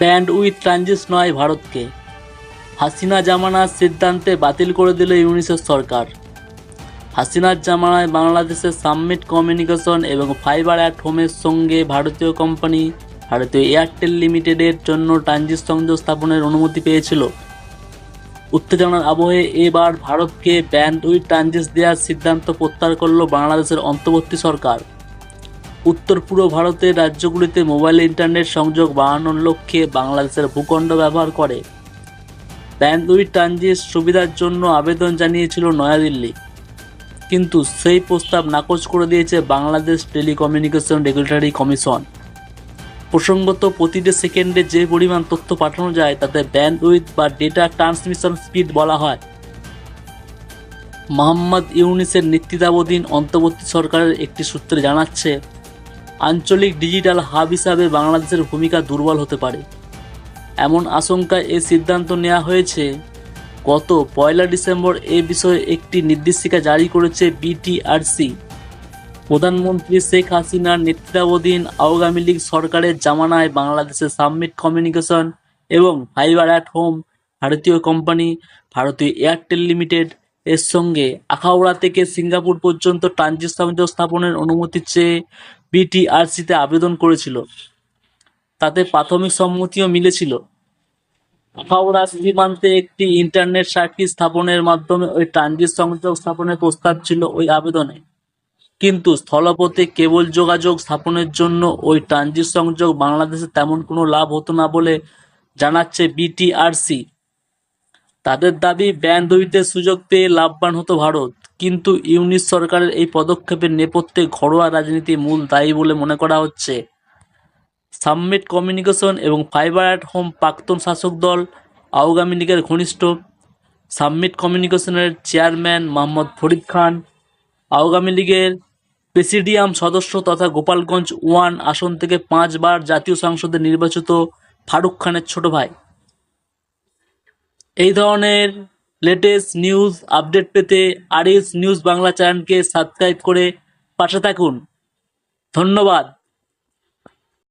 Band with ট্রানজিস নয় ভারতকে। হাসিনা জামানার সিদ্ধান্তে বাতিল করে দিল ইউনিসেফ সরকার। হাসিনার জামানায় বাংলাদেশের সাবমিট কমিউনিকেশন এবং ফাইবার অ্যাট হোমের সঙ্গে ভারতীয় কোম্পানি, ভারতীয় এয়ারটেল লিমিটেডের জন্য ট্রানজিট সংযোগ স্থাপনের অনুমতি পেয়েছিল। উত্তেজনার আবহে এবার ভারতকে ব্যান্ড উইথ ট্রানজিস দেওয়ার সিদ্ধান্ত প্রত্যাহার করল বাংলাদেশের অন্তর্বর্তী সরকার। উত্তর পূর্ব ভারতের রাজ্যগুলিতে মোবাইল ইন্টারনেট সংযোগ বাড়ানোর লক্ষ্যে বাংলাদেশের ভূখণ্ড ব্যবহার করে। ব্যান্ডউইথ ট্রানজিট সুবিধার জন্য আবেদন জানিয়েছিল নয়াদিল্লি। কিন্তু সেই প্রস্তাব নাকচ করে দিয়েছে বাংলাদেশ টেলিকমিউনিকেশন রেগুলেটরি কমিশন। প্রসঙ্গত, প্রতিটি সেকেন্ডে যে পরিমাণ তথ্য পাঠানো যায়, তাতে ব্যান্ডউইথ বা ডেটা ট্রান্সমিশন স্পিড বলা হয়। মোহাম্মদ ইউনিসের নেতৃত্বাবধীন অন্তর্বর্তী সরকারের একটি সূত্রে জানাচ্ছে আঞ্চলিক ডিজিটাল হাব হিসাবে বাংলাদেশের ভূমিকা দুর্বল হতে পারে। এমন আশঙ্কায় এই সিদ্ধান্ত নেওয়া হয়েছে, গত পয়লা ডিসেম্বর এ বিষয়ে একটি নির্দেশিকা জারি করেছে বিটিআরসি। প্রধানমন্ত্রী শেখ হাসিনার নেতৃত্বাধীন আওয়ামী লীগ সরকারের জামানায় বাংলাদেশের সাবমিট কমিউনিকেশন এবং ফাইবার অ্যাট হোম ভারতীয় কোম্পানি, ভারতীয় এয়ারটেল লিমিটেড এর সঙ্গে আখাউড়া থেকে সিঙ্গাপুর পর্যন্ত ট্রানজিট সংযোগ স্থাপনের অনুমতি চেয়ে বিটিআরসিতে আবেদন করেছিল। তাতে প্রাথমিক সম্মতিও মিলেছিল। আখাউড়া সীমান্তে একটি ইন্টারনেট সার্কিট স্থাপনের মাধ্যমে ওই ট্রানজিট সংযোগ স্থাপনের প্রস্তাব ছিল ওই আবেদনে। কিন্তু স্থলপথে কেবল যোগাযোগ স্থাপনের জন্য ওই ট্রানজিট সংযোগ বাংলাদেশে তেমন কোনো লাভ হতো না বলে জানাচ্ছে বিটিআরসি। তাদের দাবি ব্যান্ড উইথের সুযোগ পেয়ে লাভবান হতো ভারত। কিন্তু ইউনিস সরকারের এই পদক্ষেপের নেপথ্যে ঘরোয়া রাজনীতি মূল দায়ী বলে মনে করা হচ্ছে। সাবমিট কমিউনিকেশন এবং ফাইবার অ্যাট হোম প্রাক্তন শাসক দল আওয়ামী লীগের ঘনিষ্ঠ। সাবমিট কমিউনিকেশনের চেয়ারম্যান মোহাম্মদ ফরিদ খান আওয়ামী লীগের প্রেসিডিয়াম সদস্য তথা গোপালগঞ্জ ওয়ান আসন থেকে পাঁচবার জাতীয় সংসদে নির্বাচিত ফারুক খানের ছোট ভাই। এই ধরনের লেটেস্ট নিউজ আপডেট পেতে আরিস নিউজ বাংলা চ্যানেলকে সাবস্ক্রাইব করে পাশে থাকুন। ধন্যবাদ।